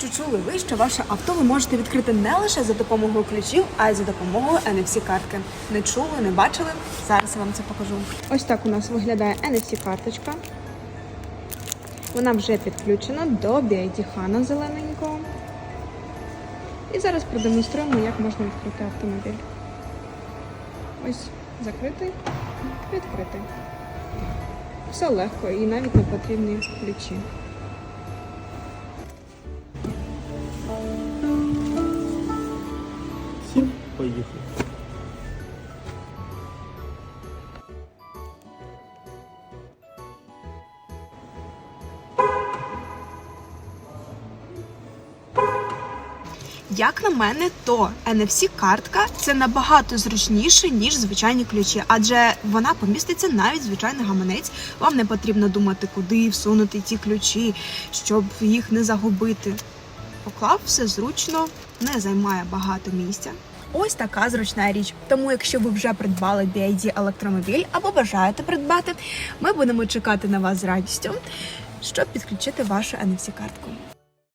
Чи чули ви, що ваше авто ви можете відкрити не лише за допомогою ключів, а й за допомогою NFC-картки? Не чули, не бачили? Зараз я вам це покажу. Ось так у нас виглядає NFC-карточка. Вона вже підключена до BID Хана зелененького. І зараз продемонструємо, як можна відкрити автомобіль. Ось закритий, відкритий. Все легко і навіть не потрібні ключі. Поїхали. Як на мене, то NFC-картка це набагато зручніше, ніж звичайні ключі, адже вона поміститься навіть звичайний гаманець. Вам не потрібно думати, куди всунути ті ключі, щоб їх не загубити. Поклав все зручно, не займає багато місця. Ось така зручна річ. Тому, якщо ви вже придбали BID електромобіль або бажаєте придбати, ми будемо чекати на вас з радістю, щоб підключити вашу NFC-картку.